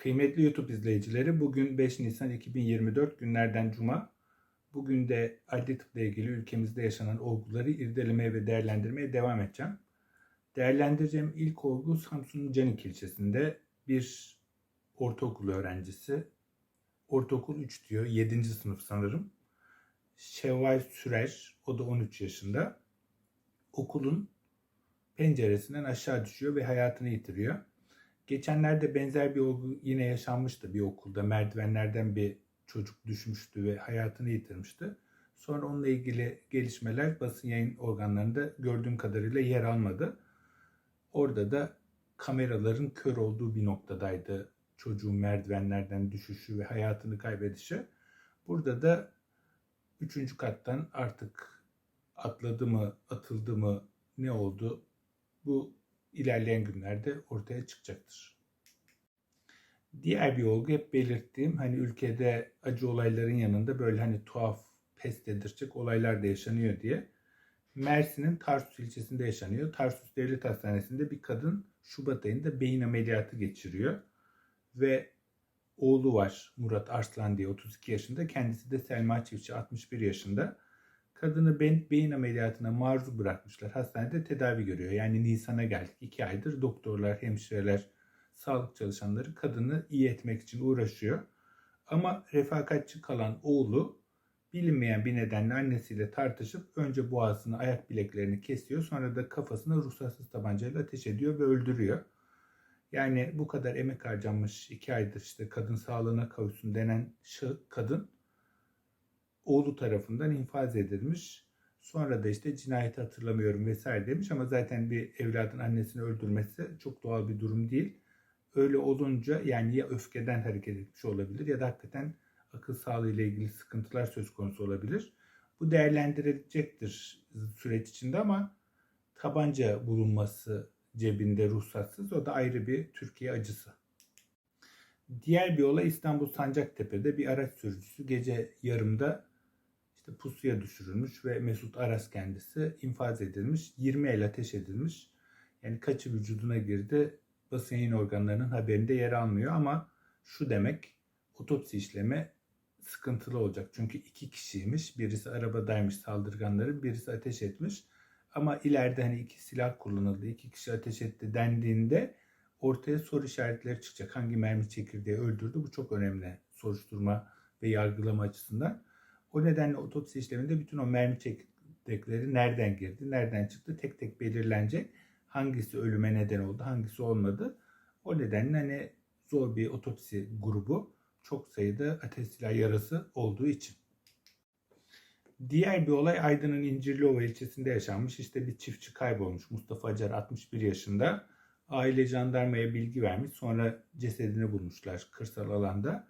Kıymetli YouTube izleyicileri, bugün 5 Nisan 2024 günlerden Cuma. Bugün de adli tıpla ilgili ülkemizde yaşanan olguları irdelemeye ve değerlendirmeye devam edeceğim. Değerlendireceğim ilk olgu Samsun'un Canik ilçesinde bir ortaokul öğrencisi. Ortaokul 3 diyor, 7. sınıf sanırım. Şevval Sürer, o da 13 yaşında. Okulun penceresinden aşağı düşüyor ve hayatını yitiriyor. Geçenlerde benzer bir olgu yine yaşanmıştı bir okulda. Merdivenlerden bir çocuk düşmüştü ve hayatını yitirmişti. Sonra onunla ilgili gelişmeler basın yayın organlarında gördüğüm kadarıyla yer almadı. Orada da kameraların kör olduğu bir noktadaydı çocuğun merdivenlerden düşüşü ve hayatını kaybedişi. Burada da üçüncü kattan artık atladı mı, atıldı mı, ne oldu? Bu ilerleyen günlerde ortaya çıkacaktır. Diğer bir olgu hep belirttiğim hani ülkede acı olayların yanında böyle hani tuhaf pes dedirtecek olaylar da yaşanıyor diye. Mersin'in Tarsus ilçesinde yaşanıyor. Tarsus Devlet Hastanesi'nde bir kadın Şubat ayında beyin ameliyatı geçiriyor. Ve oğlu var Murat Arslan diye 32 yaşında. Kendisi de Selma Çiftçi 61 yaşında. Kadını beyin ameliyatına maruz bırakmışlar. Hastanede tedavi görüyor. Yani Nisan'a geldik. iki aydır doktorlar, hemşireler, sağlık çalışanları kadını iyi etmek için uğraşıyor. Ama refakatçi kalan oğlu bilinmeyen bir nedenle annesiyle tartışıp önce boğazını, ayak bileklerini kesiyor. Sonra da kafasına ruhsatsız tabancayla ateş ediyor ve öldürüyor. Yani bu kadar emek harcanmış iki aydır işte kadın sağlığına kavuşsun denen şu kadın oğlu tarafından infaz edilmiş. Sonra da işte cinayeti hatırlamıyorum vesaire demiş ama zaten bir evladın annesini öldürmesi çok doğal bir durum değil. Öyle olunca yani ya öfkeden hareket etmiş olabilir ya da hakikaten akıl sağlığı ile ilgili sıkıntılar söz konusu olabilir. Bu değerlendirilecektir süreç içinde ama tabanca bulunması cebinde ruhsatsız o da ayrı bir Türkiye acısı. Diğer bir olay İstanbul Sancaktepe'de bir araç sürücüsü gece yarımda işte pusuya düşürülmüş ve Mesut Aras kendisi infaz edilmiş. 20 el ateş edilmiş. Yani kaçı vücuduna girdi basın yayın organlarının haberinde yer almıyor ama şu demek otopsi işlemi sıkıntılı olacak. Çünkü iki kişiymiş. Birisi arabadaymış saldırganların, birisi ateş etmiş. Ama ileride hani iki silah kullanıldı, iki kişi ateş etti dendiğinde ortaya soru işaretleri çıkacak. Hangi mermi çekirdeği öldürdü? Bu çok önemli soruşturma ve yargılama açısından. O nedenle otopsi işleminde bütün o mermi çekirdekleri nereden girdi, nereden çıktı tek tek belirlenecek. Hangisi ölüme neden oldu, hangisi olmadı. O nedenle hani zor bir otopsi grubu çok sayıda ateş silah yarası olduğu için. Diğer bir olay Aydın'ın İncirliova ilçesinde yaşanmış. İşte bir çiftçi kaybolmuş. Mustafa Acar 61 yaşında. Aile jandarmaya bilgi vermiş. Sonra cesedini bulmuşlar kırsal alanda.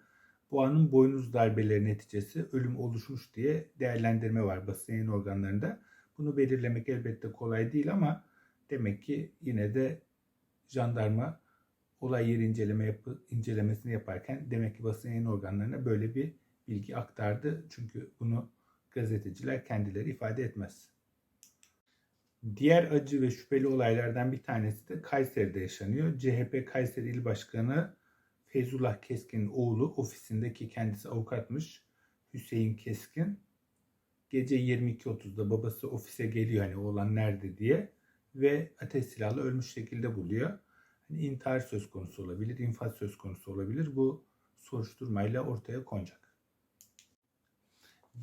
Bu anın boynuz darbeleri neticesi ölüm oluşmuş diye değerlendirme var basın yayın organlarında. Bunu belirlemek elbette kolay değil ama demek ki yine de jandarma olay yeri inceleme yapı, incelemesini yaparken demek ki basın yayın organlarına böyle bir bilgi aktardı. Çünkü bunu gazeteciler kendileri ifade etmez. Diğer acı ve şüpheli olaylardan bir tanesi de Kayseri'de yaşanıyor. CHP Kayseri İl Başkanı Feyzullah Keskin'in oğlu ofisindeki kendisi avukatmış Hüseyin Keskin. Gece 22.30'da babası ofise geliyor hani oğlan nerede diye ve ateş silahlı ölmüş şekilde buluyor. Hani intihar söz konusu olabilir, infaz söz konusu olabilir. Bu soruşturmayla ortaya konacak.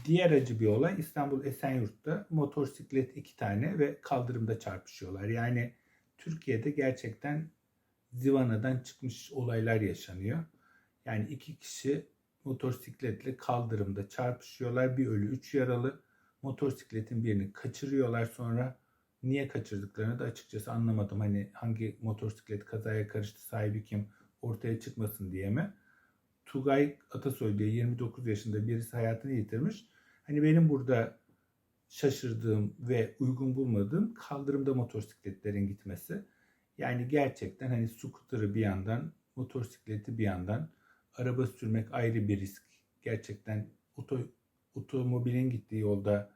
Diğer acı bir olay İstanbul Esenyurt'ta motosiklet iki tane ve kaldırımda çarpışıyorlar. Yani Türkiye'de gerçekten zivanadan çıkmış olaylar yaşanıyor. Yani iki kişi motosikletle kaldırımda çarpışıyorlar. Bir ölü, üç yaralı. Motosikletin birini kaçırıyorlar sonra. Niye kaçırdıklarını da açıkçası anlamadım. Hani hangi motosiklet kazaya karıştı, sahibi kim ortaya çıkmasın diye mi? Tugay Atasoy diye 29 yaşında birisi hayatını yitirmiş. Hani benim burada şaşırdığım ve uygun bulmadığım kaldırımda motosikletlerin gitmesi. Yani gerçekten hani scooter'ı bir yandan, motosikleti bir yandan, araba sürmek ayrı bir risk. Gerçekten oto, otomobilin gittiği yolda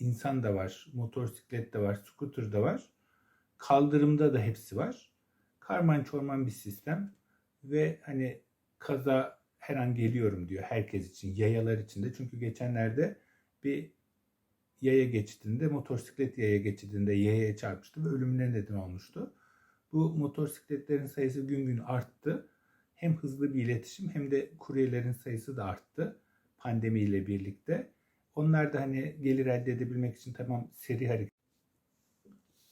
insan da var, motosiklet de var, scooter da var. Kaldırımda da hepsi var. Karman çorman bir sistem. ve hani kaza her an geliyorum diyor herkes için, yayalar için de. Çünkü geçenlerde bir yaya geçidinde, motosiklet yaya geçidinde yayaya çarpmıştı ve ölümüne neden olmuştu. Bu motosikletlerin sayısı gün gün arttı. Hem hızlı bir iletişim hem de kuryelerin sayısı da arttı pandemiyle birlikte. Onlar da hani gelir elde edebilmek için tamam seri hareket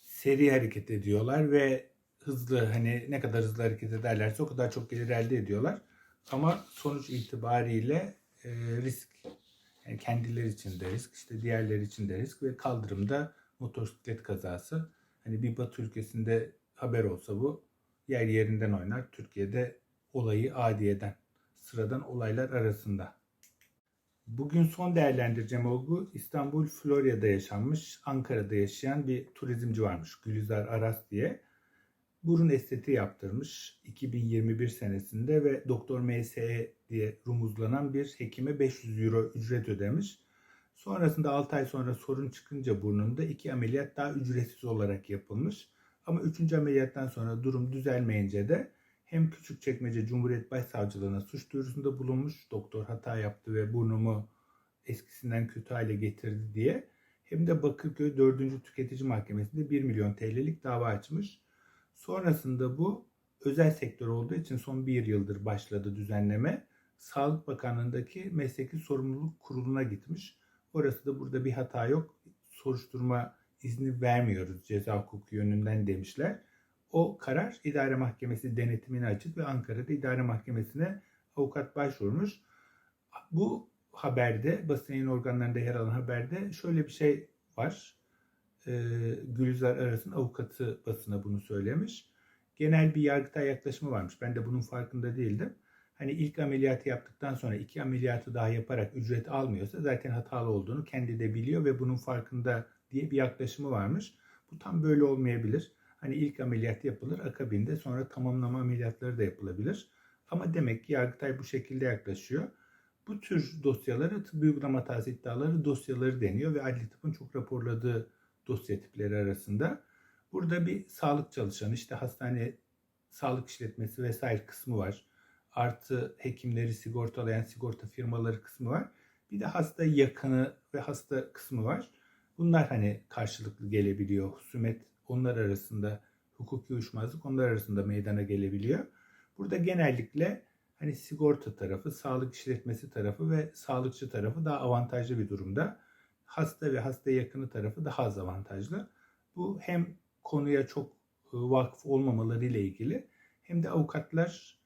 seri hareket ediyorlar ve hızlı hani ne kadar hızlı hareket ederlerse o kadar çok gelir elde ediyorlar. Ama sonuç itibariyle e, risk yani kendileri için de risk, işte diğerleri için de risk ve kaldırımda motosiklet kazası. Hani bir Batı ülkesinde haber olsa bu yer yerinden oynar. Türkiye'de olayı adiyeden, sıradan olaylar arasında. Bugün son değerlendireceğim olgu İstanbul Florya'da yaşanmış, Ankara'da yaşayan bir turizmci varmış Gülizar Aras diye. Burun estetiği yaptırmış 2021 senesinde ve Doktor MSE diye rumuzlanan bir hekime 500 euro ücret ödemiş. Sonrasında 6 ay sonra sorun çıkınca burnunda iki ameliyat daha ücretsiz olarak yapılmış. Ama 3. ameliyattan sonra durum düzelmeyince de hem Küçükçekmece Cumhuriyet Başsavcılığına suç duyurusunda bulunmuş. Doktor hata yaptı ve burnumu eskisinden kötü hale getirdi diye. Hem de Bakırköy 4. Tüketici Mahkemesi'nde 1 milyon TL'lik dava açmış. Sonrasında bu özel sektör olduğu için son bir yıldır başladı düzenleme. Sağlık Bakanlığı'ndaki mesleki sorumluluk kuruluna gitmiş. Orası da burada bir hata yok. Soruşturma izni vermiyoruz ceza hukuku yönünden demişler. O karar idare mahkemesi denetimine açık ve Ankara'da idare mahkemesine avukat başvurmuş. Bu haberde, basın yayın organlarında yer alan haberde şöyle bir şey var. Ee, Gülizar Aras'ın avukatı basına bunu söylemiş. Genel bir yargıtay yaklaşımı varmış. Ben de bunun farkında değildim. Hani ilk ameliyatı yaptıktan sonra iki ameliyatı daha yaparak ücret almıyorsa zaten hatalı olduğunu kendi de biliyor ve bunun farkında diye bir yaklaşımı varmış. Bu tam böyle olmayabilir. Hani ilk ameliyat yapılır, akabinde sonra tamamlama ameliyatları da yapılabilir. Ama demek ki Yargıtay bu şekilde yaklaşıyor. Bu tür dosyaları tıbbi uygulama hatası iddiaları dosyaları deniyor ve adli tıbbın çok raporladığı dosya tipleri arasında. Burada bir sağlık çalışanı işte hastane sağlık işletmesi vesaire kısmı var. Artı hekimleri sigortalayan sigorta firmaları kısmı var. Bir de hasta yakını ve hasta kısmı var. Bunlar hani karşılıklı gelebiliyor. Husumet onlar arasında hukuki uyuşmazlık onlar arasında meydana gelebiliyor. Burada genellikle hani sigorta tarafı, sağlık işletmesi tarafı ve sağlıkçı tarafı daha avantajlı bir durumda. Hasta ve hasta yakını tarafı daha az avantajlı. Bu hem konuya çok e, vakıf olmamaları ile ilgili hem de avukatlar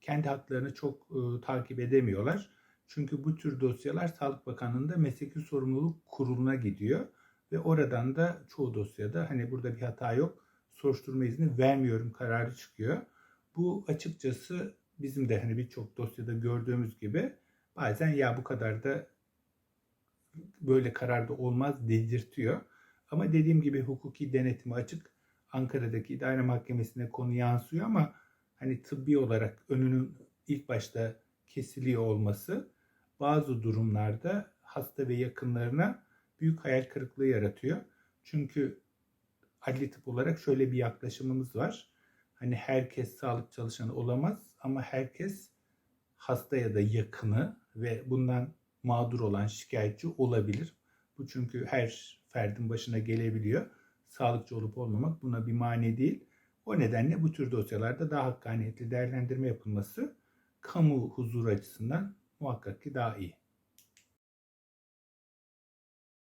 kendi haklarını çok e, takip edemiyorlar. Çünkü bu tür dosyalar Sağlık Bakanlığı'nda mesleki sorumluluk kuruluna gidiyor ve oradan da çoğu dosyada hani burada bir hata yok, soruşturma izni vermiyorum kararı çıkıyor. Bu açıkçası bizim de hani birçok dosyada gördüğümüz gibi bazen ya bu kadar da böyle kararda olmaz dedirtiyor. Ama dediğim gibi hukuki denetimi açık. Ankara'daki idare mahkemesine konu yansıyor ama hani tıbbi olarak önünün ilk başta kesiliyor olması bazı durumlarda hasta ve yakınlarına büyük hayal kırıklığı yaratıyor. Çünkü adli tıp olarak şöyle bir yaklaşımımız var. Hani herkes sağlık çalışanı olamaz ama herkes hasta ya da yakını ve bundan mağdur olan şikayetçi olabilir. Bu çünkü her ferdin başına gelebiliyor. Sağlıkçı olup olmamak buna bir mani değil. O nedenle bu tür dosyalarda daha hakkaniyetli değerlendirme yapılması kamu huzuru açısından muhakkak ki daha iyi.